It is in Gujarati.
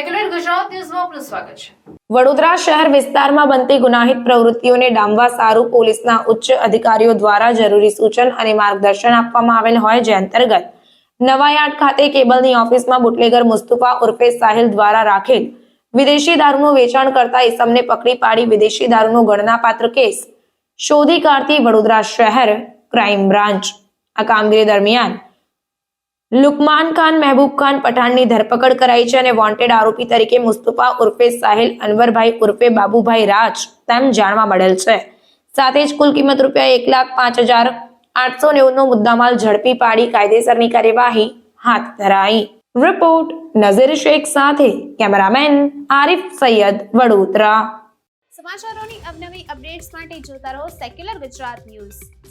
ન્યૂઝમાં આપનું સ્વાગત છે. વડોદરા શહેર વિસ્તારમાં બનતી ગુનાહિત પ્રવૃત્તિઓને ડામવા સારું પોલીસના ઉચ્ચ અધિકારીઓ દ્વારા જરૂરી સૂચન અને માર્ગદર્શન આપવામાં આવેલ હોય જે અંતર્ગત નવાયાર્ડ ખાતે કેબલની ઓફિસમાં બુટલેગર મુસ્તુફા ઉર્ફે સાહિલ દ્વારા રાખેલ વિદેશી દારૂનું વેચાણ કરતા ઇસમને પકડી પાડી વિદેશી દારૂનો ગણનાપાત્ર કેસ શોધી કાઢતી વડોદરા શહેર ક્રાઇમ બ્રાન્ચ. આ કામગીરી દરમિયાન લુકમાન ખાન, મહેબૂબ ખાન પઠાણની ધરપકડ કરાઈ છે અને વોન્ટેડ આરોપી તરીકે મુસ્તુફા ઉર્ફે સાહિલ અનવરભાઈ ઉર્ફે બાબુભાઈ રાજ તેમ જાણવા મળેલ છે. સાથે જ કુલ કિંમત રૂપિયા એક લાખ પાંચ હજાર આઠસો નેવુંનો મુદ્દામાલ ઝડપી પાડી કાયદેસરની કાર્યવાહી હાથ ધરાઈ. રિપોર્ટ નઝીર શેખ સાથે કેમેરામેન આરિફ સૈયદ વડોદરા. સમાચારોની અવનવી અપડેટ્સ માટે જોતા રહો સેક્યુલર ગુજરાત ન્યૂઝ.